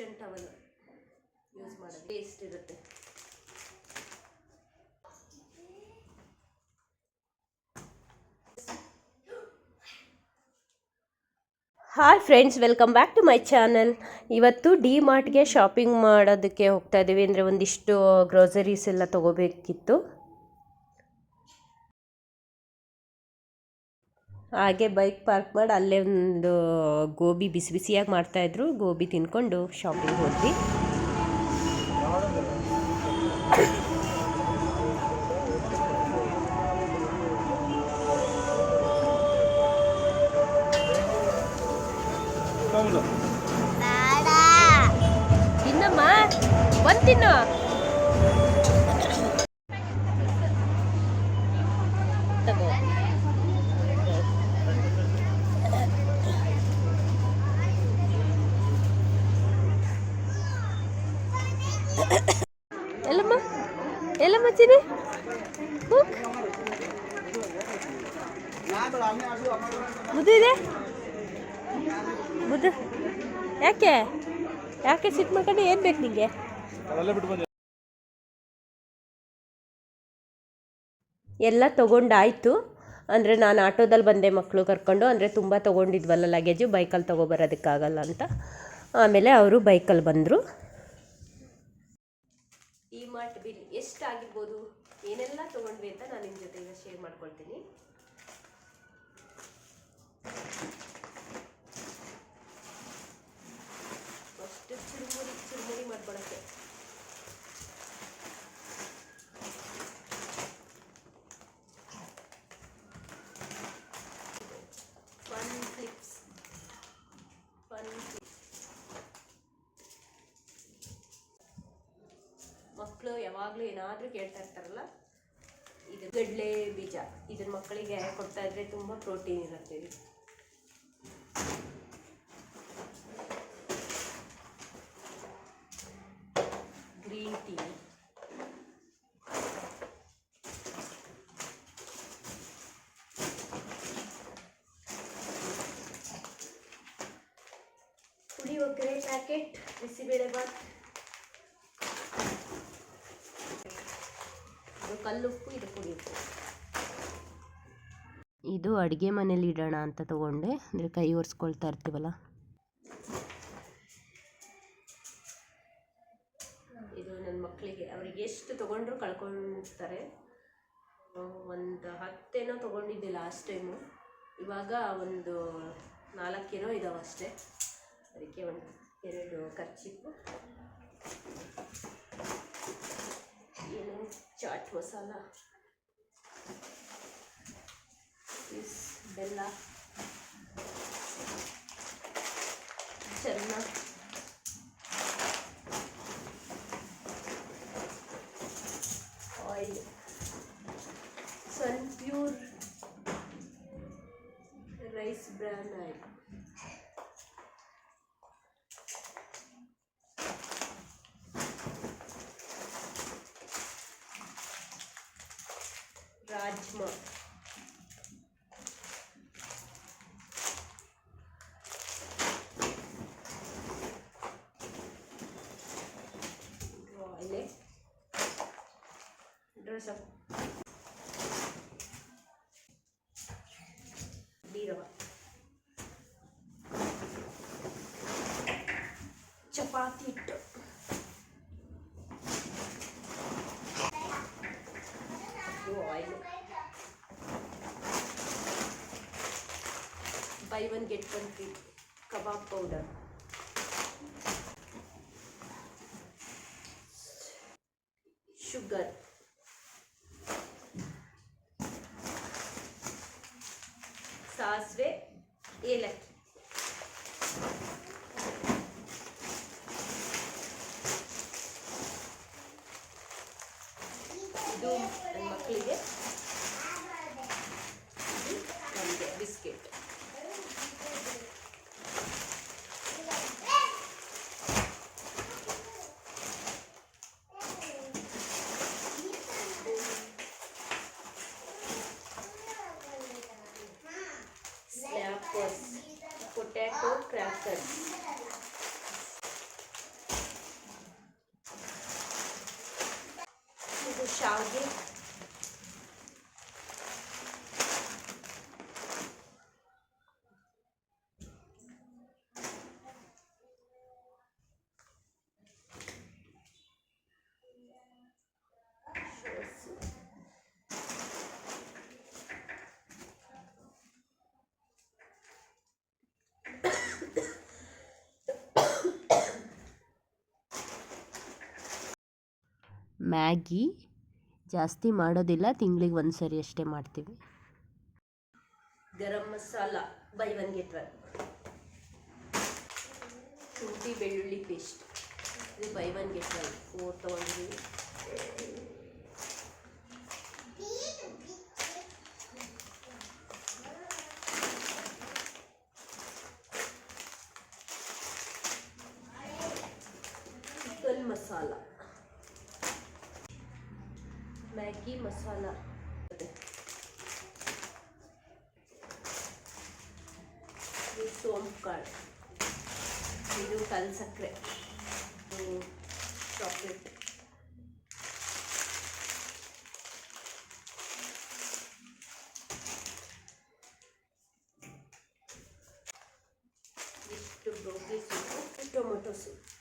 Use ಮಾಡೋದು. Taste ಇರುತ್ತೆ. Hi friends welcome back to my channel ಇವತ್ತು ಡಿ ಮಾರ್ಟ್ಗೆ ಶಾಪಿಂಗ್ ಮಾಡೋದಕ್ಕೆ ಹೋಗ್ತಾ ಇದ್ದೀವಿ ಅಂದರೆ ಒಂದಿಷ್ಟು ಗ್ರೋಸರೀಸ್ ಎಲ್ಲ ತೊಗೋಬೇಕಿತ್ತು. ಹಾಗೆ ಬೈಕ್ ಪಾರ್ಕ್ ಮಾಡಿ ಅಲ್ಲೇ ಒಂದು ಗೋಬಿ ಬಿಸಿ ಬಿಸಿಯಾಗಿ ಮಾಡ್ತಾಯಿದ್ರು. ಗೋಬಿ ತಿನ್ಕೊಂಡು ಶಾಪಿಂಗ್ ಹೋದ್ವಿ. ತಿನ್ನಮ್ಮ. ಒಂದು ತಿನ್ನು. ಮುದ್ದು ಇದೆ? ಮುದ್ದು ಯಾಕೆ? ಯಾಕೆ ಸಿಟ್ ಮಾಡ್ಕೊಂಡು ಏನು ಬೇಕು ನಿಂಗೆ? ಎಲ್ಲ ತಗೊಂಡಾಯ್ತು. ಅಂದರೆ ನಾನು ಆಟೋದಲ್ಲಿ ಬಂದೆ ಮಕ್ಕಳು ಕರ್ಕೊಂಡು. ಅಂದರೆ ತುಂಬ ತೊಗೊಂಡಿದ್ವಲ್ಲ ಲಗೇಜು ಬೈಕಲ್ಲಿ ತೊಗೊಬರೋದಕ್ಕಾಗಲ್ಲ ಅಂತ. ಆಮೇಲೆ ಅವರು ಬೈಕಲ್ಲಿ ಬಂದರು. ಎಷ್ಟಾಗಿರ್ಬೋದು? ಏನೆಲ್ಲ ತೊಗೊಂಡ್ವಿ ಅಂತ ನಾನು ನಿಮ್ಮ ಜೊತೆ ಈಗ ಶೇರ್ ಮಾಡ್ಕೊಳ್ತೀನಿ. ಯಾವಾಗಲೂ ಏನಾದರೂ ಕೇಳ್ತಾ ಇರ್ತಾರಲ್ಲ? ಇದು ಗಡ್ಲೆ ಬೀಜ. ಇದನ್ನ ಮಕ್ಕಳಿಗೆ ಕೊಡ್ತಾ ಇದ್ರೆ ತುಂಬ ಪ್ರೋಟೀನ್ ಇರುತ್ತೆ green tea puliyogare packet bisibele bath ಇದು ಕಲ್ಲುಪ್ಪು ಇದು ಪುಡಿ ಉಪ್ಪು. ಇದು ಅಡುಗೆ ಮನೇಲಿ ಇಡೋಣ ಅಂತ ತಗೊಂಡೆ. ಅಂದರೆ ಕೈ ಒರೆಸ್ಕೊಳ್ತಾ ಇರ್ತೀವಲ್ಲ? ಇದು ನನ್ನ ಮಕ್ಕಳಿಗೆ ಅವ್ರಿಗೆ ಎಷ್ಟು ತೊಗೊಂಡ್ರು ಕಳ್ಕೊಂಡಿರ್ತಾರೆ ಒಂದು ಹತ್ತೇನೋ ತೊಗೊಂಡಿದ್ದೆ ಲಾಸ್ಟ್ ಟೈಮು ಇವಾಗ ಒಂದು ನಾಲ್ಕೇನೋ ಇದಾವೆ ಅಷ್ಟೇ. ಅದಕ್ಕೆ ಒಂದು ಎರಡು ಖರ್ಚಿಪ್ಪು ಏನು ಚಾಟ್ ಮಸಾಲ ಇಸ್ രാജ്മ അതിലെ ഡ്രസ് ബീരവ. ചപ്പാത്തി ഇട്ടു. Buy one get one free kebab powder sugar ಸಾಸಿವೆ ಏಲಕ್ಕಿ Maggie. ಜಾಸ್ತಿ ಮಾಡೋದಿಲ್ಲ, ತಿಂಗಳಿಗೆ ಒಂದು ಸರಿ ಅಷ್ಟೇ ಮಾಡ್ತೀವಿ. Garam masala, buy one get one. ಶುಂಠಿ ಬೆಳ್ಳುಳ್ಳಿ ಪೇಸ್ಟ್. ಇದು buy one get one. Four ತೊಗೊಂಡಿದ್ದೀವಿ ಚಿಕನ್ ಮಸಾಲ ಮ್ಯಾಗಿ ಮಸಾಲ ಇದು ಸೋಂಪು ಕಾಳು ಇದು ಕಲ್ ಸಕ್ಕರೆ ಇದು ಚಾಕ್ಲೇಟ್ ಇಷ್ಟು ಬ್ರೋಕ್ಲಿ ಸೂಪು ಟೊಮೊಟೊ ಸೂಪ್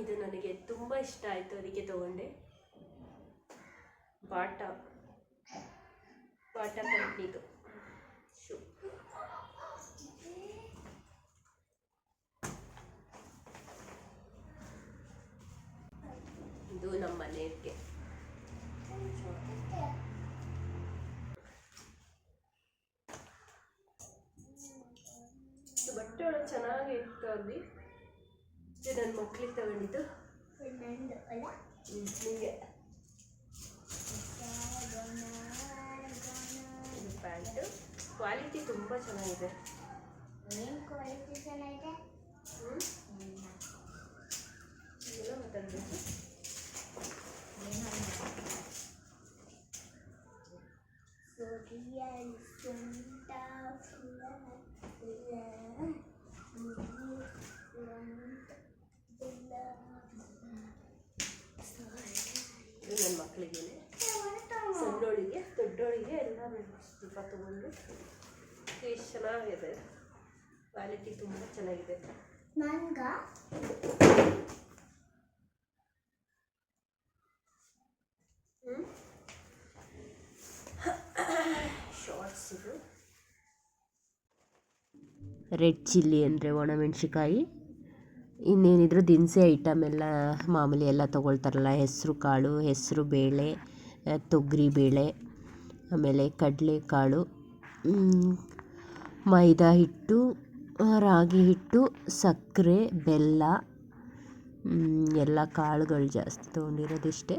ಇದು ನನಗೆ ತುಂಬ ಇಷ್ಟ ಆಯಿತು ಅದಕ್ಕೆ ತಗೊಂಡೆ. ಬಾಟಾ. ಬಾಟಾ ಕಂಪ್ನಿದು. ಇದು ನಮ್ಮ ಮನೆಗೆ. ಬಟ್ಟೆ ಒಳಗೆ ಚೆನ್ನಾಗಿ ಅಲ್ಲಿ ಇದು ನನ್ನ ಮಕ್ಕಳಿಗೆ ತಗೊಂಡಿದ್ದು. ನಿಮಗೆ ಪ್ಯಾಂಟು. ಕ್ವಾಲಿಟಿ ತುಂಬ ಚೆನ್ನಾಗಿದೆ. ಹ್ಮ್? ಹ್ಞೂ ಮಾತಾಡಬೇಕು ನನ್ನ ಮಕ್ಕಳಿಗೆ ಸಣ್ಣೋಳಿಗೆ ದೊಡ್ಡೋಳಿಗೆ ಎಲ್ಲ ದೀಪ ತಗೊಂಡು. ಎಷ್ಟು ಚೆನ್ನಾಗಿದೆ. ಕ್ವಾಲಿಟಿ ತುಂಬ ಚೆನ್ನಾಗಿದೆ. ನನ್ಗ ಶಾರ್ಟ್ಸ್ ಇದು ರೆಡ್ ಚಿಲ್ಲಿ ಅಂದರೆ ಒಣಮೆಣ್ಸಿಕಾಯಿ ಇನ್ನೇನಿದ್ರು ದಿನಸಿ ಐಟಮ್ ಎಲ್ಲ ಮಾಮೂಲಿ ಎಲ್ಲ ತೊಗೊಳ್ತಾರಲ್ಲ, ಹೆಸರು ಕಾಳು, ಹೆಸರು ಬೇಳೆ ತೊಗರಿ ಬೇಳೆ, ಆಮೇಲೆ ಕಡಲೆಕಾಳು ಮೈದಾ ಹಿಟ್ಟು ರಾಗಿ ಹಿಟ್ಟು, ಸಕ್ಕರೆ, ಬೆಲ್ಲ ಎಲ್ಲ ಕಾಳುಗಳು ಜಾಸ್ತಿ ತೊಗೊಂಡಿರೋದಿಷ್ಟೇ.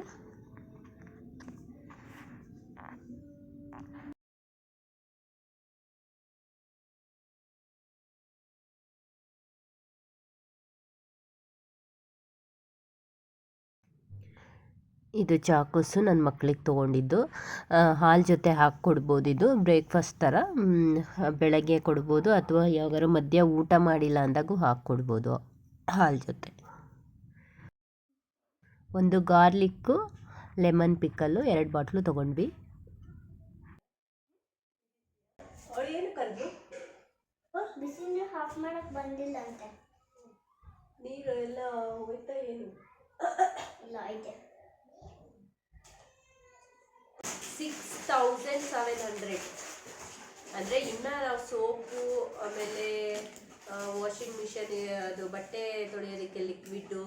ಇದು ಚಾಕೂಸು ನನ್ನ ಮಕ್ಕಳಿಗೆ ತೊಗೊಂಡಿದ್ದು. ಹಾಲು ಜೊತೆ ಹಾಕಿ ಕೊಡ್ಬೋದು ಇದು ಬ್ರೇಕ್ಫಾಸ್ಟ್ ಥರ ಬೆಳಗ್ಗೆ ಕೊಡ್ಬೋದು ಅಥವಾ ಯಾವಾಗಾರು ಮಧ್ಯ ಊಟ ಮಾಡಿಲ್ಲ ಅಂದಾಗೂ ಹಾಕಿ ಕೊಡ್ಬೋದು ಹಾಲು ಜೊತೆ. ಒಂದು ಗಾರ್ಲಿಕ್ಕು ಲೆಮನ್ ಪಿಕ್ಕಲ್ಲು ಎರಡು ಬಾಟ್ಲು ತೊಗೊಂಡ್ವಿ. ನೀರು ಎಲ್ಲ ಹೋಯ್ತಾ ಏನು? ಇಲ್ಲ ಐತೆ. ಸಿಕ್ಸ್ ತೌಸಂಡ್ ಸೆವೆನ್ ಹಂಡ್ರೆಡ್ ಅಂದರೆ ಇನ್ನು ನಾವು ಸೋಪು, ಆಮೇಲೆ ವಾಷಿಂಗ್ ಮಿಷನ್ ಅದು ಬಟ್ಟೆ ತೊಳೆಯೋದಕ್ಕೆ ಲಿಕ್ವಿಡ್ಡು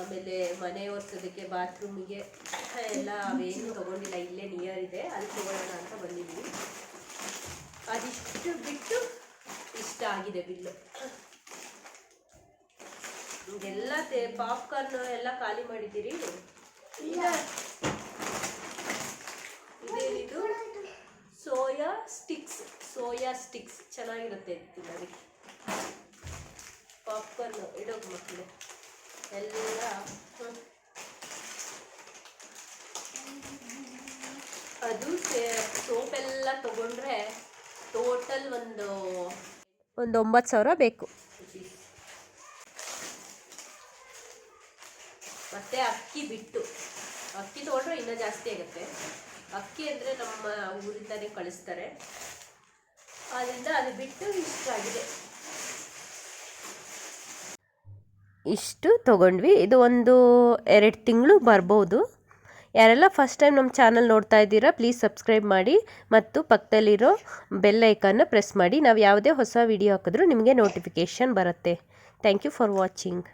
ಆಮೇಲೆ ಮನೆ ಒರೆಸೋದಕ್ಕೆ ಬಾತ್ರೂಮಿಗೆ ಎಲ್ಲ ಅವೇನು ತೊಗೊಂಡಿಲ್ಲ, ಇಲ್ಲೇ ನಿಯರ್ ಇದೆ, ಅಲ್ಲಿ ತೊಗೊಳ್ಳೋಣ ಅಂತ ಬಂದಿದ್ವಿ. ಅದಿಷ್ಟು ಬಿಟ್ಟು ಇಷ್ಟ ಆಗಿದೆ ಬಿಲ್ಲು. ಎಲ್ಲ ತೆ ಪಾಪ್ಕಾರ್ನ್ ಎಲ್ಲ ಖಾಲಿ ಮಾಡಿದ್ದೀರಿ ಇಲ್ಲ ಇದೇನಿದು ಸೋಯಾ ಸ್ಟಿಕ್ಸ್ ಸೋಯಾ ಸ್ಟಿಕ್ಸ್ ಚೆನ್ನಾಗಿರುತ್ತೆ ತಿನ್ನೋದಕ್ಕೆ. ಪಾಪ್ಕಾರ್ನ್ ಇಡೋದು ಮಕ್ಕಳು ಎಲ್ಲ. ಅದು ಸೋಪ್ ಎಲ್ಲ ತಗೊಂಡ್ರೆ ಟೋಟಲ್ ಒಂದು ಒಂದು ಒಂಬತ್ತು ಸಾವಿರ ಬೇಕು. ಮತ್ತು ಅಕ್ಕಿ ಬಿಟ್ಟು. ಅಕ್ಕಿ ತಗೊಂಡ್ರೆ ಇನ್ನೂ ಜಾಸ್ತಿ ಆಗುತ್ತೆ. ಅಕ್ಕಿ ಅಂದರೆ ನಮ್ಮ ಊರಿಂದಾನೇ ಕಳಿಸ್ತಾರೆ. ಆದ್ದರಿಂದ ಅದು ಬಿಟ್ಟು ಇಷ್ಟಾಗಿದೆ ಇಷ್ಟು ತೊಗೊಂಡ್ವಿ. ಇದು ಒಂದು ಎರಡು ತಿಂಗಳು ಬರ್ಬೋದು. ಯಾರೆಲ್ಲ ಫಸ್ಟ್ ಟೈಮ್ ನಮ್ಮ ಚಾನಲ್ ನೋಡ್ತಾ ಇದ್ದೀರಾ ಪ್ಲೀಸ್ ಸಬ್ಸ್ಕ್ರೈಬ್ ಮಾಡಿ ಮತ್ತು ಪಕ್ಕದಲ್ಲಿರೋ ಬೆಲ್ ಐಕನ್ನ ಪ್ರೆಸ್ ಮಾಡಿ. ನಾವು ಯಾವುದೇ ಹೊಸ ವಿಡಿಯೋ ಹಾಕಿದ್ರೂ ನಿಮಗೆ ನೋಟಿಫಿಕೇಷನ್ ಬರುತ್ತೆ. Thank you for watching